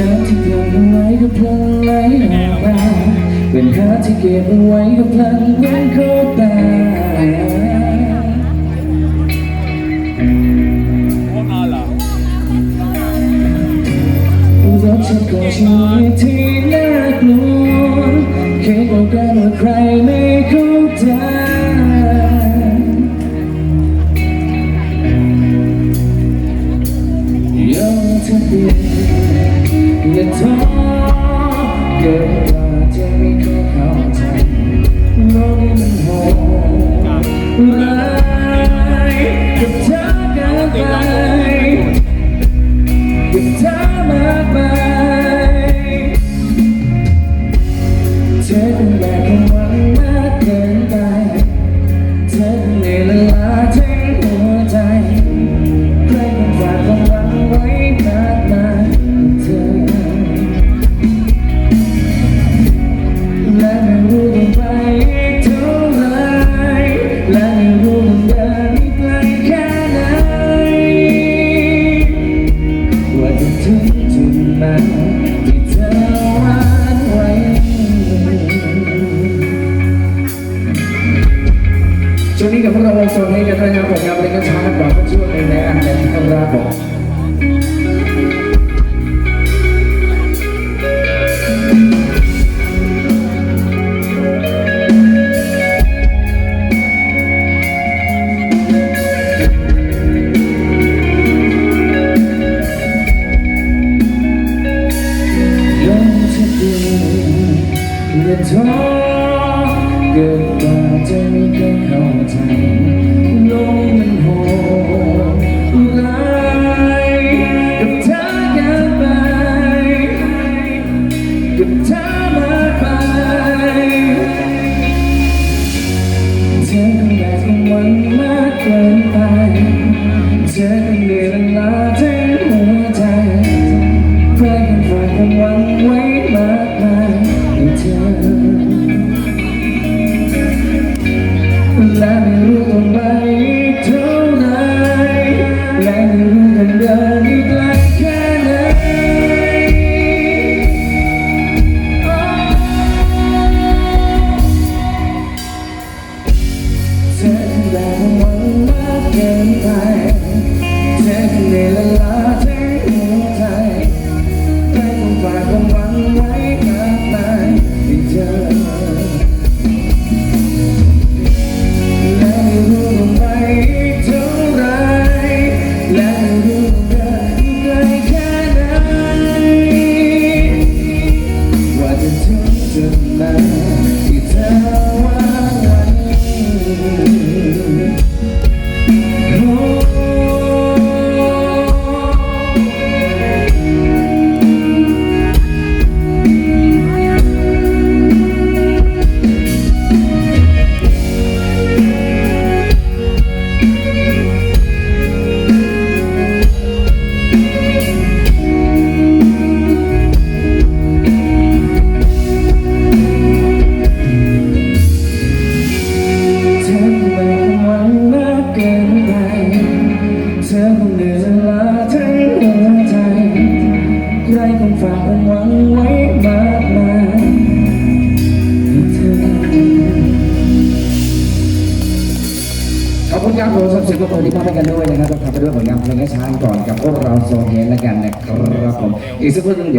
น้ำที่เก็บเอาไว้ก็พลันไหลออกมาเป็นหาที่เก็บเอาไว้กับพลัน รสชาติของชีวิตที่น่ากลัวแค่บอกกันว่าใครไม่เข้าใจยอมเธอเปลี่ยนอย่าท้อเกินกว่าจะไม่เคยเข้าใจโลกนี้มันโหด เธ ช่วงนี้กับพวกเราวงโซนนี้กันด้วยนะครับผมครับเลยก็ช้าก่อนก็ช่วงในในอันเดนครับผมยอมจะเปลี่ยนอย่าท้อ กิดกว่าจะไม่เคยเข้าใจโลกมันโหดร้ายกับเธอเกินไปกับเธอมากไปเธอคงแบกความหวังมากเกินไปเธอคงเหนื่อยล้าทั้ง tonight. ขอบคุณครับผมสับสิบกคนที่มาให้กันด้วยนะครับต้องทำไปด้วยผลงานเพลงให้ช้างก่อนกับพวกเราโซเฮนแล้วกันนะครับผมอีกสักครู่นึงเดี๋ยว